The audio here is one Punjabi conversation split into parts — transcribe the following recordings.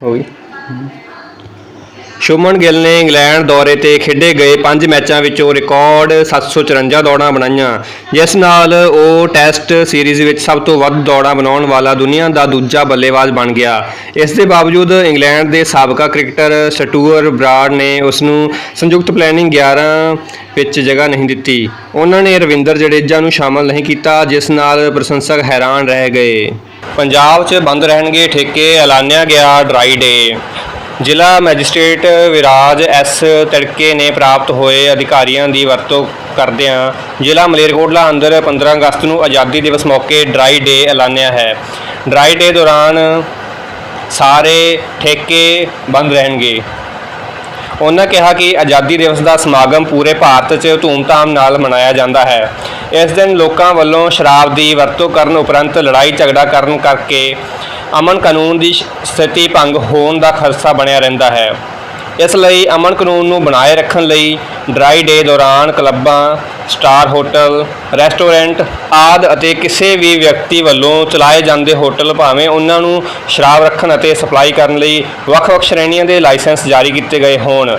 ਹੋ ਗਈ ਸ਼ੁਮਨ ਗਿੱਲ ਨੇ ਇੰਗਲੈਂਡ ਦੌਰੇ ਤੇ ਖੇਡੇ ਗਏ 5 ਮੈਚਾਂ ਵਿੱਚੋਂ ਰਿਕਾਰਡ 754 ਦੌੜਾਂ ਬਣਾਈਆਂ। ਜਿਸ ਨਾਲ ਉਹ ਟੈਸਟ ਸੀਰੀਜ਼ ਵਿੱਚ ਸਭ ਤੋਂ ਵੱਧ ਦੌੜਾਂ ਬਣਾਉਣ ਵਾਲਾ ਦੁਨੀਆ ਦਾ ਦੂਜਾ ਬੱਲੇਬਾਜ਼ ਬਣ ਗਿਆ। ਇਸ ਦੇ ਬਾਵਜੂਦ ਇੰਗਲੈਂਡ ਦੇ ਸਾਬਕਾ ਕ੍ਰਿਕਟਰ ਸਟੂਅਰ ਬਰਾਡ ਨੇ ਉਸ ਨੂੰ ਸੰਯੁਕਤ ਪਲੈਨਿੰਗ 11 ਵਿੱਚ ਜਗ੍ਹਾ ਨਹੀਂ ਦਿੱਤੀ। ਉਹਨਾਂ ਨੇ ਰਵਿੰਦਰ ਜਡੇਜਾ ਨੂੰ ਸ਼ਾਮਲ ਨਹੀਂ ਕੀਤਾ, ਜਿਸ ਨਾਲ ਪ੍ਰਸ਼ੰਸਕ ਹੈਰਾਨ ਰਹਿ ਗਏ। ਪੰਜਾਬ 'ਚ ਬੰਦ ਰਹਿਣਗੇ ਠੇਕੇ, ਐਲਾਨਿਆ ਗਿਆ ਡਰਾਈ ਡੇ। ਜ਼ਿਲ੍ਹਾ ਮੈਜਿਸਟ੍ਰੇਟ ਵਿਰਾਜ ਐਸ ਤੜਕੇ ਨੇ ਪ੍ਰਾਪਤ ਹੋਏ ਅਧਿਕਾਰੀਆਂ ਦੀ ਵਰਤੋਂ ਕਰਦਿਆਂ ਜ਼ਿਲ੍ਹਾ ਮਲੇਰਕੋਟਲਾ ਅੰਦਰ 15 ਅਗਸਤ ਨੂੰ ਆਜ਼ਾਦੀ ਦਿਵਸ ਮੌਕੇ ਡਰਾਈ ਡੇ ਐਲਾਨਿਆ ਹੈ। ਡਰਾਈ ਡੇ ਦੌਰਾਨ ਸਾਰੇ ਠੇਕੇ ਬੰਦ ਰਹਿਣਗੇ। ਉਹਨਾਂ ਕਿਹਾ ਕਿ ਆਜ਼ਾਦੀ ਦਿਵਸ ਦਾ ਸਮਾਗਮ ਪੂਰੇ ਭਾਰਤ 'ਚ ਧੂਮਧਾਮ ਨਾਲ ਮਨਾਇਆ ਜਾਂਦਾ ਹੈ। ਇਸ ਦਿਨ ਲੋਕਾਂ ਵੱਲੋਂ ਸ਼ਰਾਬ ਦੀ ਵਰਤੋਂ ਕਰਨ ਉਪਰੰਤ ਲੜਾਈ ਝਗੜਾ ਕਰਨ ਕਰਕੇ ਅਮਨ ਕਾਨੂੰਨ ਦੀ ਸਥਿਤੀ ਭੰਗ ਹੋਣ ਦਾ ਖਦਸ਼ਾ ਬਣਿਆ ਰਹਿੰਦਾ ਹੈ। ਇਸ ਲਈ ਅਮਨ ਕਾਨੂੰਨ ਨੂੰ ਬਣਾਏ ਰੱਖਣ ਲਈ ਡਰਾਈ ਡੇ ਦੌਰਾਨ ਕਲੱਬਾਂ, ਸਟਾਰ ਹੋਟਲ, ਰੈਸਟੋਰੈਂਟ ਆਦਿ ਅਤੇ ਕਿਸੇ ਵੀ ਵਿਅਕਤੀ ਵੱਲੋਂ ਚਲਾਏ ਜਾਂਦੇ ਹੋਟਲ ਭਾਵੇਂ ਉਹਨਾਂ ਨੂੰ ਸ਼ਰਾਬ ਰੱਖਣ ਅਤੇ ਸਪਲਾਈ ਕਰਨ ਲਈ ਵੱਖ-ਵੱਖ ਸ਼੍ਰੇਣੀਆਂ ਦੇ ਲਾਇਸੈਂਸ ਜਾਰੀ ਕੀਤੇ ਗਏ ਹੋਣ।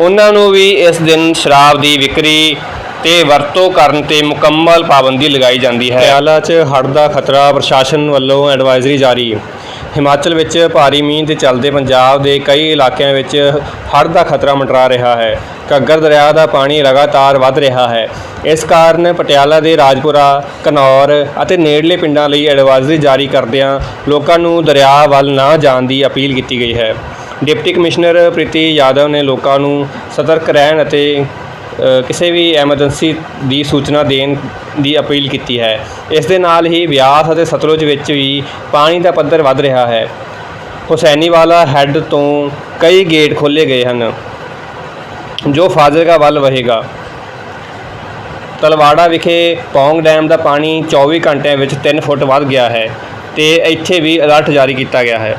ਉਹਨਾਂ ਨੂੰ ਵੀ ਇਸ ਦਿਨ ਸ਼ਰਾਬ ਦੀ ਵਿਕਰੀ ਤੇ ਵਰਤੋਂ ਕਰਨ ਤੇ ਮੁਕੰਮਲ ਪਾਬੰਦੀ ਲਗਾਈ ਜਾਂਦੀ ਹੈ। ਪਟਿਆਲਾ 'ਚ ਹੜ੍ਹ ਦਾ ਖਤਰਾ ਪ੍ਰਸ਼ਾਸਨ ਵੱਲੋਂ ਐਡਵਾਈਜ਼ਰੀ ਜਾਰੀ। ਹਿਮਾਚਲ ਵਿੱਚ ਭਾਰੀ ਮੀਂਹ ਦੇ ਚੱਲਦੇ ਪੰਜਾਬ ਦੇ ਕਈ ਇਲਾਕਿਆਂ ਵਿੱਚ ਹੜ੍ਹ ਦਾ ਖਤਰਾ ਮੰਡਰਾ ਰਿਹਾ ਹੈ। ਘੱਗਰ ਦਰਿਆ ਦਾ ਪਾਣੀ ਲਗਾਤਾਰ ਵੱਧ ਰਿਹਾ ਹੈ। ਇਸ ਕਾਰਨ ਪਟਿਆਲਾ ਦੇ ਰਾਜਪੁਰਾ ਘਨੌਰ ਅਤੇ ਨੇੜਲੇ ਪਿੰਡਾਂ ਲਈ ਐਡਵਾਈਜ਼ਰੀ ਜਾਰੀ ਕਰਦਿਆਂ ਲੋਕਾਂ ਨੂੰ ਦਰਿਆ ਵੱਲ ਨਾ ਜਾਣ ਦੀ ਅਪੀਲ ਕੀਤੀ ਗਈ ਹੈ। ਡਿਪਟੀ ਕਮਿਸ਼ਨਰ ਪ੍ਰੀਤੀ ਯਾਦਵ ਨੇ ਲੋਕਾਂ ਨੂੰ ਸਤਰਕ ਰਹਿਣ ਅਤੇ ਕਿਸੇ ਵੀ ਐਮਰਜੈਂਸੀ ਦੀ ਸੂਚਨਾ ਦੇਣ ਦੀ ਅਪੀਲ ਕੀਤੀ ਹੈ। ਇਸ ਦੇ ਨਾਲ ਹੀ ਬਿਆਸ ਅਤੇ ਸਤਲੁਜ ਵਿੱਚ ਵੀ ਪਾਣੀ ਦਾ ਪੱਧਰ ਵੱਧ ਰਿਹਾ ਹੈ। ਹੁਸੈਨੀਵਾਲਾ ਹੈੱਡ ਤੋਂ ਕਈ ਗੇਟ ਖੋਲ੍ਹੇ ਗਏ ਹਨ, ਜੋ ਫਾਜ਼ਿਲਕਾ ਵੱਲ ਵਹੇਗਾ। ਤਲਵਾੜਾ ਵਿਖੇ ਪੌਂਗ ਡੈਮ ਦਾ ਪਾਣੀ 24 ਘੰਟਿਆਂ ਵਿੱਚ 3 ਫੁੱਟ ਵੱਧ ਗਿਆ ਹੈ ਤੇ ਇੱਥੇ ਵੀ ਅਲਰਟ ਜਾਰੀ ਕੀਤਾ ਗਿਆ ਹੈ।